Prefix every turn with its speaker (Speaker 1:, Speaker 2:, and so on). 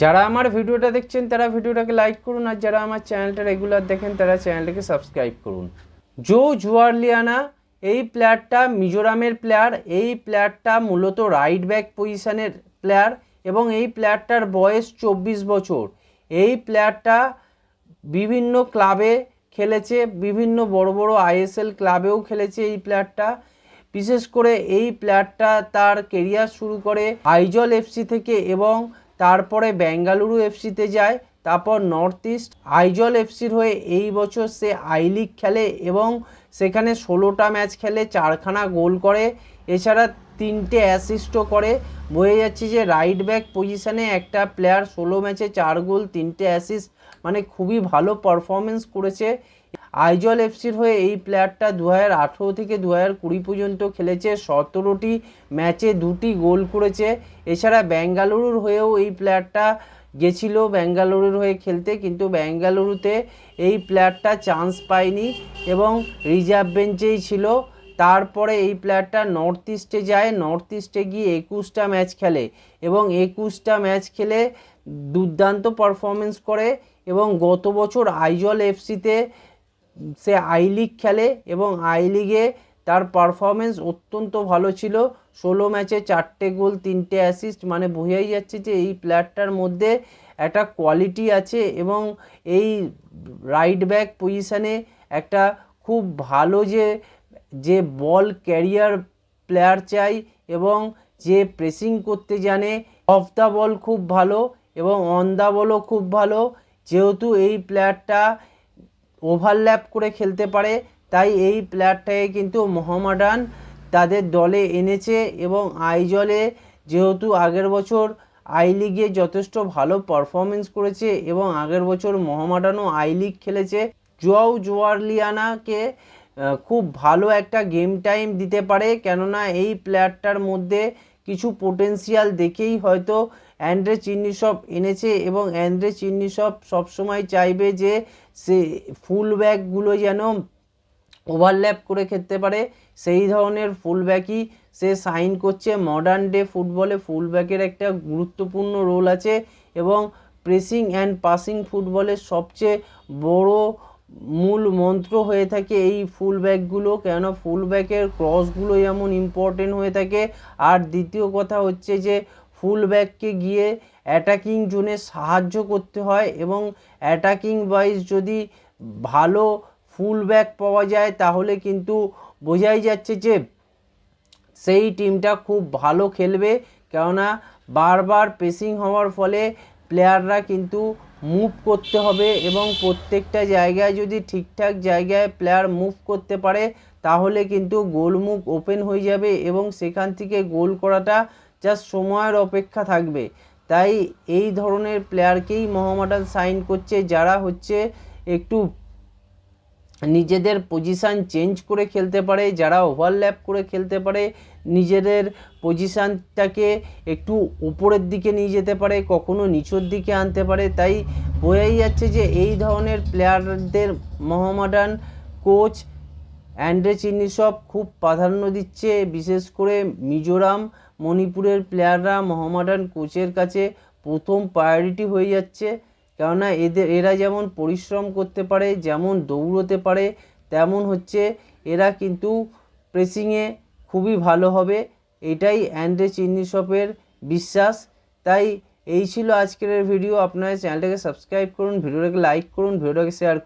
Speaker 1: যারা আমার ভিডিওটা দেখছেন, তারা ভিডিওটাকে লাইক করুন আর যারা আমার চ্যানেলটা রেগুলার দেখেন, তারা চ্যানেলটাকে সাবস্ক্রাইব করুন। জো জুয়ারলিয়ানা, এই প্লেয়ারটা মিজোরামের প্লেয়ার এই প্লেয়ারটা মূলত রাইট ব্যাক পজিশনের প্লেয়ার এবং এই প্লেয়ারটার বয়স চব্বিশ বছর। এই প্লেয়ারটা বিভিন্ন ক্লাবে খেলেছে, বিভিন্ন বড় বড় আইএসএল ক্লাবেও খেলেছে এই প্লেয়ারটা বিশেষ করে এই প্লেয়ারটা তার কেরিয়ার শুরু করে আইজল এফসি থেকে এবং তারপরে বেঙ্গালুরু এফসিতে যায়, তারপর নর্থ ইস্ট আইজল এফসির হয়ে এই বছর সে আই লিগ খেলে এবং সেখানে ষোলোটা ম্যাচ খেলে চারখানা গোল করে, এছাড়া তিনটে অ্যাসিস্টও করে। বোঝা যাচ্ছে যে রাইট ব্যাক পজিশনে একটা প্লেয়ার ষোলো ম্যাচে চার গোল, তিনটে অ্যাসিস্ট মানে খুবই ভালো পারফরমেন্স করেছে। আইজল এফসির হয়ে এই প্লেয়ারটা দু হাজার আঠেরো থেকে দু হাজার কুড়ি পর্যন্ত খেলেছে। সতেরোটি ম্যাচে দুটি গোল করেছে। এছাড়া বেঙ্গালুরুর হয়েও এই প্লেয়ারটা গেছিল বেঙ্গালুরুর হয়ে খেলতে, কিন্তু বেঙ্গালুরুতে এই প্লেয়ারটা চান্স পায়নি এবং রিজার্ভ বেঞ্চেই ছিল। তারপরে এই প্লেয়ারটা নর্থ ইস্টে যায়। নর্থ ইস্টে গিয়ে একুশটা ম্যাচ খেলে এবং একুশটা ম্যাচ খেলে দুর্দান্ত পারফরমেন্স করে এবং গত বছর আইজল এফসিতে সে আই লিগ খেলে এবং আই লিগে তার পারফরমেন্স অত্যন্ত ভালো ছিল। ষোলো ম্যাচে চারটে গোল, তিনটে অ্যাসিস্ট মানে বোঝাই যাচ্ছে যে এই প্লেয়ারটার মধ্যে একটা কোয়ালিটি আছে এবং এই রাইট ব্যাক পজিশানে একটা খুব ভালো যে যে বল ক্যারিয়ার প্লেয়ার চাই এবং যে প্রেসিং করতে জানে। অফ দ্য বল খুব ভালো এবং অন দ্য বলও খুব ভালো। যেহেতু এই প্লেয়ারটা ওভারল্যাপ করে খেলতে পারে, তাই এই প্লেয়ারটাকে কিন্তু মোহামডান তাদের দলে এনেছে এবং আইজলে যেহেতু আগের বছর আই লিগে যথেষ্ট ভালো পারফরমেন্স করেছে এবং আগের বছর মোহামডানও আই লিগ খেলেছে, জোয়াও জোয়ারলিয়ানাকে খুব ভালো একটা গেম টাইম দিতে পারে। কেননা এই প্লেয়ারটার মধ্যে কিছু পোটেন্সিয়াল দেখেই হয়তো অ্যান্ড্রে চিন্নিসব এনেছে এবং অ্যান্ড্রে চিন্নিসব সবসময় চাইবে যে সে ফুল ব্যাকগুলো যেন ওভারল্যাপ করে খেলতে পারে। সেই ধরনের ফুলব্যাকই সে সাইন করছে। মডার্ন ডে ফুটবলে ফুলব্যাকের একটা গুরুত্বপূর্ণ রোল আছে এবং প্রেসিং অ্যান্ড পাসিং ফুটবলের সবচেয়ে বড় মূল মন্ত্র হয়ে থাকে এই ফুলব্যাকগুলো কেন ফুলব্যাকের ক্রসগুলো যেমন ইম্পর্টেন্ট হয়ে থাকে। আর দ্বিতীয় কথা হচ্ছে যে ফুলব্যাককে গিয়ে অ্যাটাকিং জোনে সাহায্য করতে হয় এবং অ্যাটাকিং ওয়াইজ যদি ভালো ফুল ব্যাক পাওয়া যায়, তাহলে কিন্তু বোঝাই যাচ্ছে যে, সেই টিমটা খুব ভালো খেলবে। কেননা বারবার পেসিং হওয়ার ফলে প্লেয়াররা কিন্তু মুভ করতে হবে এবং প্রত্যেকটা জায়গায় যদি ঠিকঠাক জায়গায় প্লেয়ার মুভ করতে পারে, তাহলে কিন্তু গোলমুখ ওপেন হয়ে যাবে এবং সেখান থেকে গোল করাটা জাস্ট সময়ের অপেক্ষা থাকবে। তাই এই ধরনের প্লেয়ারকেই মোহামেডান সাইন করছে, যারা হচ্ছে একটু নিজেদের পজিশান চেঞ্জ করে খেলতে পারে, যারা ওভারল্যাপ করে খেলতে পারে, নিজেদের পজিশানটাকে একটু উপরের দিকে নিয়ে যেতে পারে, কখনো নিচের দিকে আনতে পারে। তাই বোঝাই যাচ্ছে যে এই ধরনের প্লেয়ারদের মোহামডান কোচ অ্যান্ড্রে চিনিসব খুব প্রাধান্য দিচ্ছে। বিশেষ করে মিজোরাম, মণিপুরের প্লেয়াররা মোহামডান কোচের কাছে প্রথম প্রায়োরিটি হয়ে যাচ্ছে। কেননা এদের, এরা যেমন পরিশ্রম করতে পারে, যেমন দৌড়োতে পারে, তেমন হচ্ছে এরা কিন্তু প্রেসিংয়ে খুবই ভালো হবে। এটাই অ্যান্ড্রে চিন্নিসপের বিশ্বাস। তাই এই ছিল আজকের ভিডিও আপনারা চ্যানেলটাকে সাবস্ক্রাইব করুন, ভিডিওটাকে লাইক করুন, ভিডিওটাকে শেয়ার করুন।